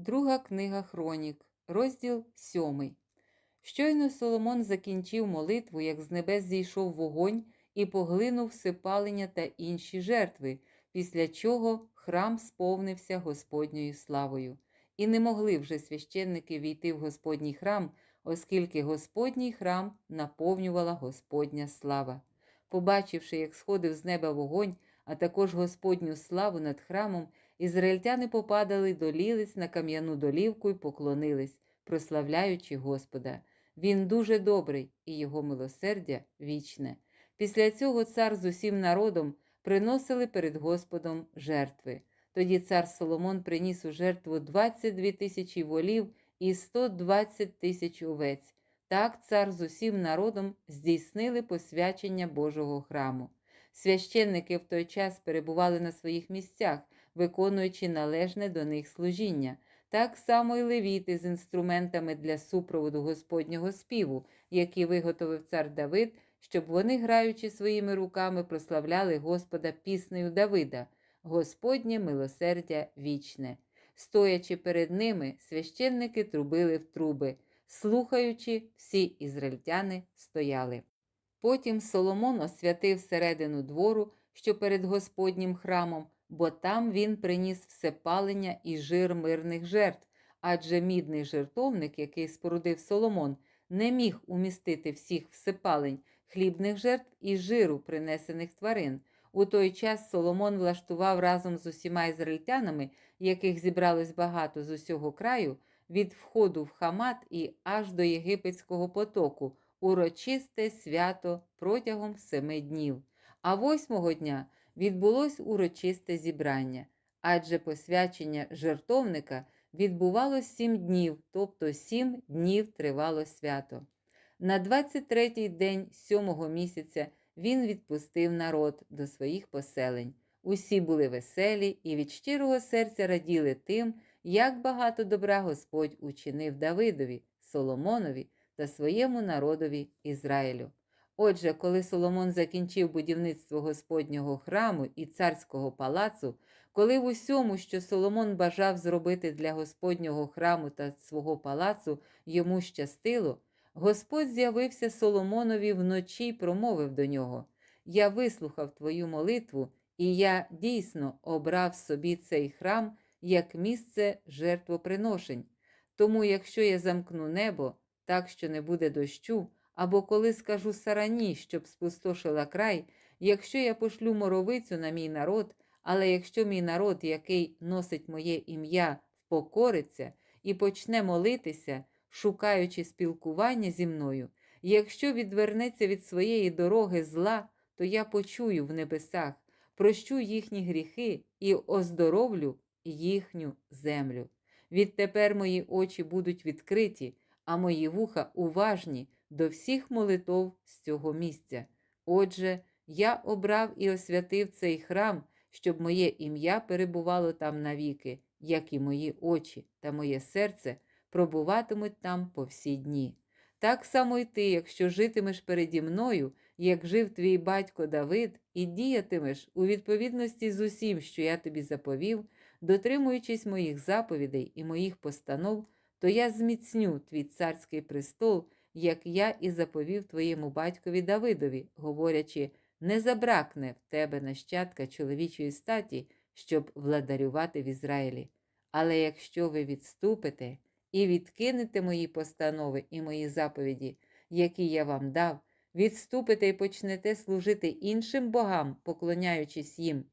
Друга книга Хронік, розділ 7. Щойно Соломон закінчив молитву, як з небес зійшов вогонь і поглинув всипалення та інші жертви, після чого храм сповнився Господньою славою. І не могли вже священники війти в Господній храм, оскільки Господній храм наповнювала Господня слава. Побачивши, як сходив з неба вогонь, а також Господню славу над храмом, ізраїльтяни попадали, долілись на кам'яну долівку і поклонились, прославляючи Господа. Він дуже добрий, і його милосердя вічне. Після цього цар з усім народом приносили перед Господом жертви. Тоді цар Соломон приніс у жертву 22 тисячі волів і 120 тисяч овець. Так цар з усім народом здійснили посвячення Божого храму. Священники в той час перебували на своїх місцях, виконуючи належне до них служіння. Так само й левіти з інструментами для супроводу Господнього співу, які виготовив цар Давид, щоб вони, граючи своїми руками, прославляли Господа піснею Давида, Господнє милосердя вічне. Стоячи перед ними, священники трубили в труби, слухаючи, всі ізраїльтяни стояли. Потім Соломон освятив середину двору, що перед Господнім храмом, бо там він приніс всепалення і жир мирних жертв, адже мідний жертовник, який спорудив Соломон, не міг умістити всіх всепалень, хлібних жертв і жиру принесених тварин. У той час Соломон влаштував разом з усіма ізраїльтянами, яких зібралось багато з усього краю, від входу в Хамат і аж до єгипетського потоку, урочисте свято протягом семи днів. А восьмого дня відбулось урочисте зібрання, адже посвячення жертовника відбувалось сім днів, тобто сім днів тривало свято. На 23-й день сьомого місяця він відпустив народ до своїх поселень. Усі були веселі і від щирого серця раділи тим, як багато добра Господь учинив Давидові, Соломонові та своєму народові Ізраїлю. Отже, коли Соломон закінчив будівництво Господнього храму і царського палацу, коли в усьому, що Соломон бажав зробити для Господнього храму та свого палацу, йому щастило, Господь з'явився Соломонові вночі й промовив до нього: Я вислухав твою молитву, і я дійсно обрав собі цей храм як місце жертвоприношень. Тому, якщо я замкну небо, так що не буде дощу, або коли скажу сарані, щоб спустошила край, якщо я пошлю моровицю на мій народ, але якщо мій народ, який носить моє ім'я, впокориться і почне молитися, шукаючи спілкування зі мною, якщо відвернеться від своєї дороги зла, то я почую в небесах, прощу їхні гріхи і оздоровлю їхню землю. Відтепер мої очі будуть відкриті, а мої вуха уважні до всіх молитов з цього місця. Отже, я обрав і освятив цей храм, щоб моє ім'я перебувало там навіки, як і мої очі та моє серце пробуватимуть там по всі дні. Так само й ти, якщо житимеш переді мною, як жив твій батько Давид, і діятимеш у відповідності з усім, що я тобі заповів, дотримуючись моїх заповідей і моїх постанов, то я зміцню твій царський престол, як я і заповів твоєму батькові Давидові, говорячи, не забракне в тебе нащадка чоловічої статі, щоб владарювати в Ізраїлі. Але якщо ви відступите і відкинете мої постанови і мої заповіді, які я вам дав, відступите і почнете служити іншим богам, поклоняючись їм,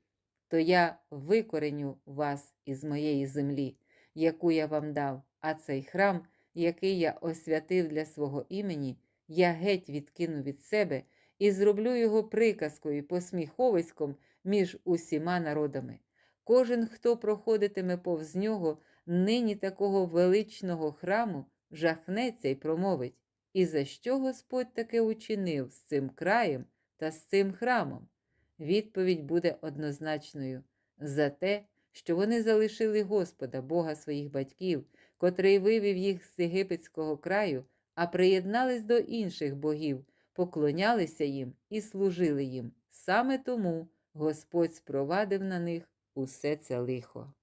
то я викореню вас із моєї землі, яку я вам дав, а цей храм, який я освятив для свого імені, я геть відкину від себе і зроблю його приказкою, посміховиськом між усіма народами. Кожен, хто проходитиме повз нього, нині такого величного храму, жахнеться й промовить. І за що Господь таке учинив з цим краєм та з цим храмом? Відповідь буде однозначною за те, що вони залишили Господа, Бога своїх батьків, котрий вивів їх з єгипетського краю, а приєднались до інших богів, поклонялися їм і служили їм. Саме тому Господь спровадив на них усе це лихо.